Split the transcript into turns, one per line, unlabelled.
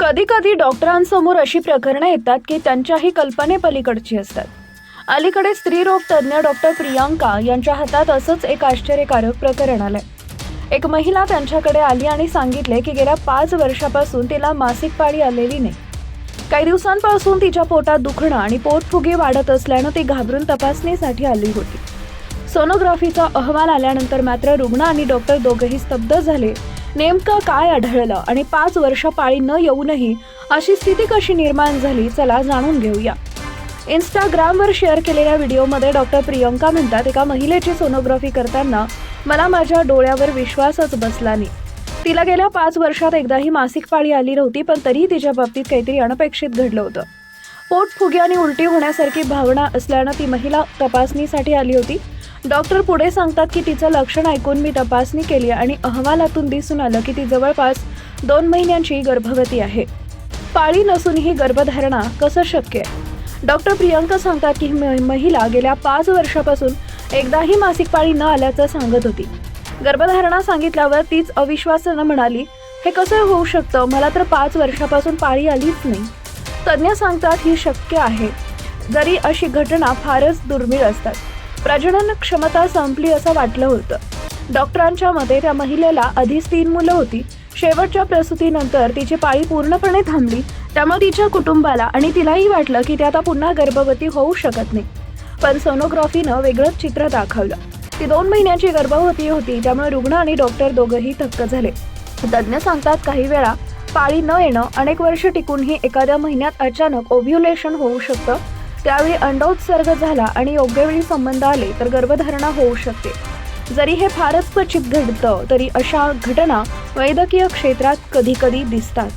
कधी कधी डॉक्टरांसमोर अशी प्रकरणं येतात की त्यांच्याही कल्पनेपलीकडची असतात. अलीकडे स्त्रीरोग तज्ज्ञ डॉक्टर प्रियांका यांच्या हातात असंच एक आश्चर्यकारक प्रकरण आलंय. एक महिला त्यांच्याकडे आली आणि सांगितले की गेल्या पाच वर्षापासून तिला मासिक पाळी आलेली नाही. काही दिवसांपासून तिच्या पोटात दुखणं आणि पोटफुगे वाढत असल्यानं ती घाबरून तपासणीसाठी आली होती. सोनोग्राफीचा अहवाल आल्यानंतर मात्र रुग्ण आणि डॉक्टर दोघंही स्तब्ध झाले नेमकं काय आढळलं आणि पाच वर्ष पाळी न येऊनही अशी स्थिती कशी निर्माण झाली चला जाणून घेऊया. इंस्टाग्रामवर शेअर केलेल्या व्हिडिओमध्ये डॉक्टर प्रियंका म्हणतात एका महिलेची सोनोग्राफी करताना मला माझ्या डोळ्यावर विश्वासच बसला नाही. तिला गेल्या पाच वर्षात एकदाही मासिक पाळी आली नव्हती पण तरीही तिच्या बाबतीत काहीतरी अनपेक्षित घडलं होतं. पोट फुगे आणि उलटी होण्यासारखी भावना असल्यानं ती महिला तपासणीसाठी आली होती. डॉक्टर पुढे सांगतात की तिचं लक्षण ऐकून मी तपासणी केली आणि अहवालातून दिसून आलं की ती जवळपास दोन महिन्यांची गर्भवती आहे. पाळी नसूनही गर्भधारणा कसं शक्य आहे? डॉक्टर प्रियंका सांगतात की म- महिला गेल्या पाच वर्षापासून एकदाही मासिक पाळी न आल्याचं सांगत होती. गर्भधारणा सांगितल्यावर तीच अविश्वासानं म्हणाली हे कसं होऊ शकतं? मला तर पाच वर्षापासून पाळी आलीच नाही. तज्ज्ञ सांगतात ही शक्य आहे. जरी अशी घटना फारच दुर्मिळ असतात. प्रजनन क्षमता संपली असं वाटलं होतं. डॉक्टरांच्या मते त्या महिलेला आधीच तीन मुलं होती. शेवटच्या प्रसूतीनंतर तिची पाळी पूर्णपणे थांबली. त्यामुळे तिच्या कुटुंबाला आणि तिलाही वाटलं की ती आता पुन्हा गर्भवती होऊ शकत नाही. पण सोनोग्राफीनं वेगळंच चित्र दाखवलं. ती दोन महिन्याची गर्भवती होती त्यामुळे रुग्ण आणि डॉक्टर दोघंही थक्क झाले. तज्ज्ञ सांगतात काही वेळा पाळी न येणं अनेक वर्ष टिकूनही एखाद्या महिन्यात अचानक ओव्ह्युलेशन होऊ शकतं. त्यावेळी अंडोत्सर्ग झाला आणि योग्य वेळी संबंध आले तर गर्भधारणा होऊ शकते. जरी हे फारच क्वचित घडतं तरी अशा घटना वैद्यकीय क्षेत्रात कधी कधी दिसतात.